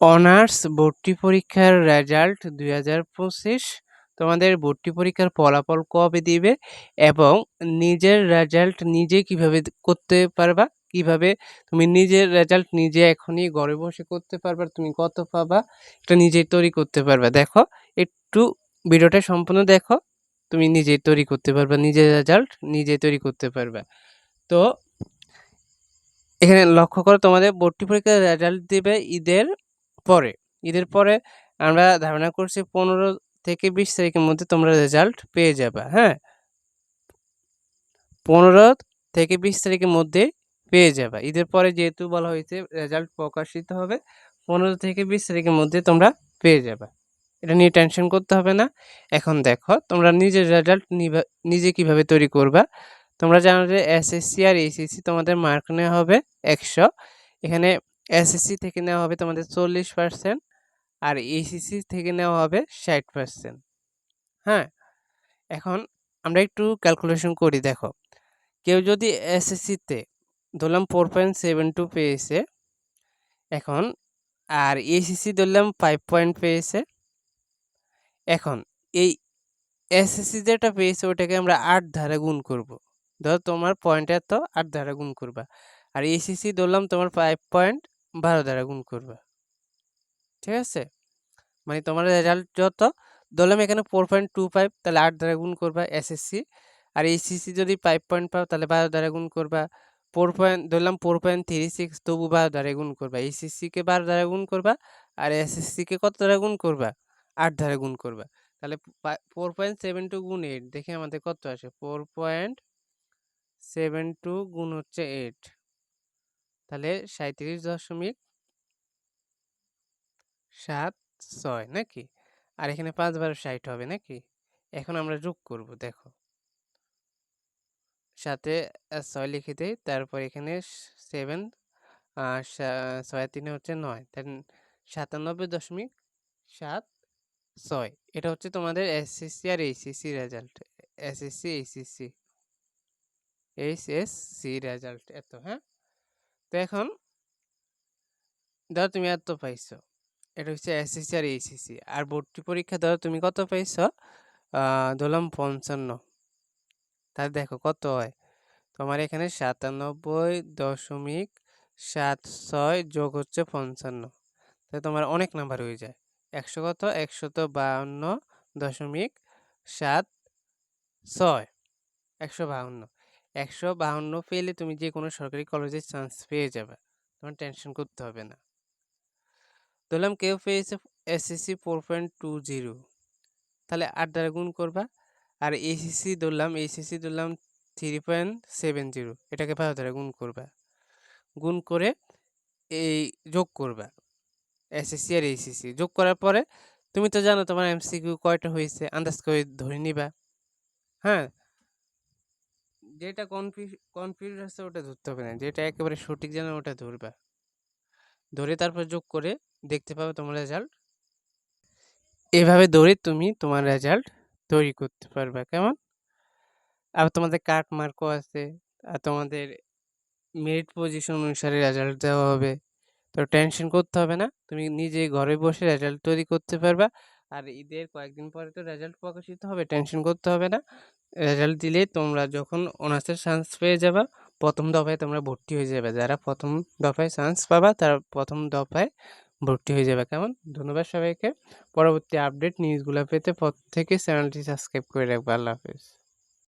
Honours ভর্তি পরীক্ষার result দুই হাজার পঁচিশ। তোমাদের ভর্তি পরীক্ষার ফলাফল কবে দিবে এবং নিজের রেজাল্ট নিজে কীভাবে করতে পারবা? কীভাবে তুমি নিজের রেজাল্ট নিজে এখনই ঘরে বসে করতে পারবা? তুমি কত পাবা? এটা নিজেই তৈরি করতে পারবা। দেখো, একটু ভিডিওটা সম্পূর্ণ দেখো, তুমি নিজেই তৈরি করতে পারবা। নিজের রেজাল্ট নিজে তৈরি করতে পারবা। তো এখানে লক্ষ্য করো, তোমাদের ভর্তি পরীক্ষার রেজাল্ট দেবে ঈদের পরে। ঈদের পরে আমরা ধারণা করছি পনেরো থেকে বিশ তারিখের মধ্যে তোমরা রেজাল্ট পেয়ে যাবে হ্যাঁ? পনেরো থেকে বিশ তারিখের মধ্যে পেয়ে যাবে। ঈদের পরে যেহেতু বলা হয়েছে রেজাল্ট প্রকাশিত হবে, পনেরো থেকে বিশ তারিখের মধ্যে তোমরা পেয়ে যাবে। এটা নিয়ে টেনশন করতে হবে না। এখন দেখো, তোমরা নিজের রেজাল্ট নিজে কীভাবে তৈরি করবা। তোমরা জানো যে এসএসসি আর এইচএসসি তোমাদের মার্ক নেওয়া হবে একশো। এখানে এসএসসি থেকে নেওয়া হবে তোমাদের চল্লিশ পার্সেন্ট আর এইচএসসি থেকে নেওয়া হবে ষাট পার্সেন্ট হ্যাঁ? এখন আমরা একটু ক্যালকুলেশন করি, দেখো। কেউ যদি এসএসসিতে ধরলাম ফোর পয়েন্ট সেভেন টু পেয়েছে, এখন, আর এইচএসসি ধরলাম ফাইভ পয়েন্ট পেয়েছে, এখন এই এসএসসি যেটা পেয়েছে ওটাকে আমরা আট ধারে গুণ করব। ধর তোমার পয়েন্ট এত, আট ধারা গুণ করবা। আর এসিসি ধরলাম তোমার ফাইভ পয়েন্ট বারো দ্বারা গুণ করবা। ঠিক আছে? মানে তোমার রেজাল্ট যত, ধরলাম এখানে ফোর পয়েন্ট টু ফাইভ তাহলে আট দ্বারা গুণ করবা এসএসসি আর এসিসি যদি ফাইভ পয়েন্ট পাও, তাহলে বারো দ্বারা গুণ করবা ফোর পয়েন্ট ধরলাম ফোর পয়েন্ট থ্রি সিক্স তবু বারো দ্বারা গুণ করবা। এসিসিকে বারো দ্বারা গুণ করবা, আর এসএসসিকে কত দ্বারা গুণ করবা? আট দ্বারা গুণ করবা। তাহলে ফোর পয়েন্ট সেভেন টু গুণ এইট দেখে আমাদের কত আসে? ফোর পয়েন্ট সেভেন টু গুণ হচ্ছে এইট তাহলে সাঁত্রিশ দশমিক সাত ছয়, নাকি? আর এখানে পাঁচ বারো ষাট হবে, নাকি? এখন আমরা যোগ করব, দেখো। সাথে ছয় লিখে দেই, তারপর এখানে সেভেন ছয় তিনে হচ্ছে নয় তাই সাতানব্বই দশমিক সাত ছয়। এটা হচ্ছে তোমাদের এসএসসি আর HSC result SSC, HSC HSC result এত হ্যাঁ? তো এখন ধরো তুমি এত পাইছো। এটা হচ্ছে এসএসসি আর এইচএসসি আর ভর্তি পরীক্ষা ধরো তুমি কত পাইছো? ধরলাম পঞ্চান্ন। তাহলে দেখো কত হয়? তোমার এখানে সাতানব্বই দশমিক সাত ছয় যোগ হচ্ছে পঞ্চান্ন। তাহলে তোমার অনেক নাম্বার হয়ে যায়। একশো কত? একশত বাউন্ন দশমিক সাত ছয়। একশো বাউন্ন। একশো বাহান্ন পেলে তুমি যে কোনো সরকারি কলেজে চান্স পেয়ে যাবে। তোমার টেনশন করতে হবে না। ধরলাম কেউ পেয়েছে SSC four point two zero তাহলে আট দ্বারা গুণ করবা। আর এসিসি ধরলাম এসিসি ধরলাম থ্রি পয়েন্ট সেভেন জিরো এটাকে বারো দ্বারা গুণ করবা। গুণ করে এই যোগ করবা। এসএসসি আর এসিসি যোগ করার পরে, তুমি তো জানো তোমার এমসিকিউ কয়টা হয়েছে, আন্দাজ করে ধরে নিবা। হ্যাঁ? যেটা কনফিউজ কনফিউজ আছে ওটা ধরতে হবে না। যেটা একেবারে সঠিক জানো ওটা ধরবা। ধরে তারপর যোগ করে দেখতে পাবে তোমার রেজাল্ট এভাবে ধরে তুমি তোমার রেজাল্ট তৈরি করতে পারবে, কেমন? আর তোমাদের কাট মার্কও আছে, আর তোমাদের মেরিট পজিশন অনুসারে রেজাল্ট দেওয়া হবে। তো টেনশন করতে হবে না, তুমি নিজে ঘরে বসে রেজাল্ট তৈরি করতে পারবা। আর ঈদের কয়েকদিন পরে তো রেজাল্ট প্রকাশিত হবে টেনশন করতে হবে না। রেজাল্ট দিলে তোমরা যখন অনার্সের চান্স পেয়ে যাবা, প্রথম দফায় তোমরা ভর্তি হয়ে যাবে। যারা প্রথম দফায় চান্স পাবা, তারা প্রথম দফায় ভর্তি হয়ে যাবে। কেমন? ধন্যবাদ সবাইকে। পরবর্তী আপডেট নিউজগুলো পেতে প্রত্যেকে চ্যানেলটি সাবস্ক্রাইব করে রাখবে। আল্লাহ হাফিজ।